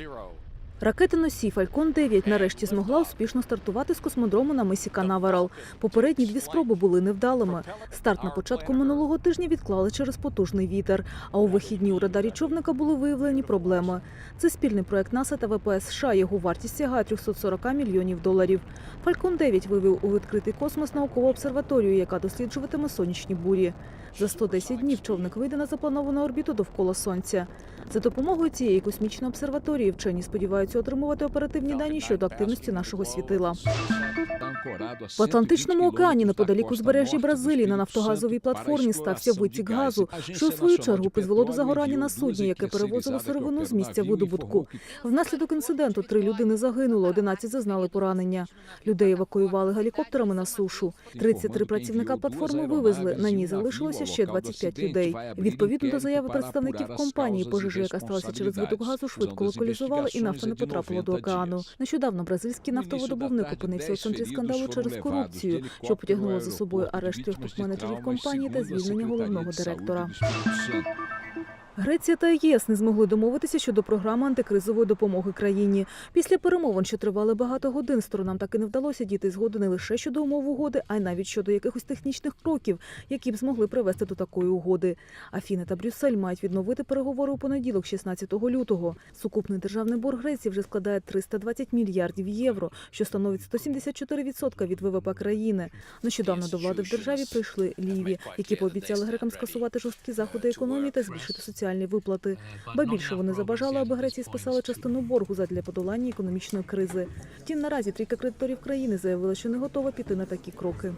zero. Ракета-носій Фалькон 9 нарешті змогла успішно стартувати з космодрому на мисі Канаверал. Попередні дві спроби були невдалими. Старт на початку минулого тижня відклали через потужний вітер. А у вихідні у радарі човника були виявлені проблеми. Це спільний проект НАСА та ВПС США. Його вартість сягає 340 мільйонів доларів. Фалькон 9 вивів у відкритий космос наукову обсерваторію, яка досліджуватиме сонячні бурі. За 110 днів човник вийде на заплановану орбіту довкола сонця. За допомогою цієї космічної обсерваторії вчені сподіваються отримувати оперативні дані щодо активності нашого світила. В Атлантичному океані неподалік узбережжя Бразилії на нафтогазовій платформі стався витік газу, що у свою чергу призвело до загорання на судні, яке перевозило сировину з місця видобутку. Внаслідок інциденту три людини загинуло, 11 зазнали поранення. Людей евакуювали гелікоптерами на сушу. 33 працівника платформи вивезли. На ній залишилося ще 25 людей. Відповідно до заяви представників компанії, пожежу, яка сталася через виток газу, швидко локалізували і нафта не потрапила до океану. Нещодавно бразильський нафтовидобувник опинився у центрі скандалу через корупцію, що потягнуло за собою арешт трьох топ-менеджерів компанії та звільнення головного директора. Греція та ЄС не змогли домовитися щодо програми антикризової допомоги країні. Після перемовин, що тривали багато годин, сторонам так і не вдалося дійти згоди не лише щодо умов угоди, а й навіть щодо якихось технічних кроків, які б змогли привести до такої угоди. Афіни та Брюссель мають відновити переговори у понеділок, 16 лютого. Сукупний державний борг Греції вже складає 320 мільярдів євро, що становить 174% від ВВП країни. Нещодавно до влади в державі прийшли ліві, які пообіцяли грекам скасувати жорсткі заходи економії та збільшити соціальні виплати. Ба більше вони забажали, аби Греції списали частину боргу задля подолання економічної кризи. Втім, наразі трійка кредиторів країни заявила, що не готова піти на такі кроки.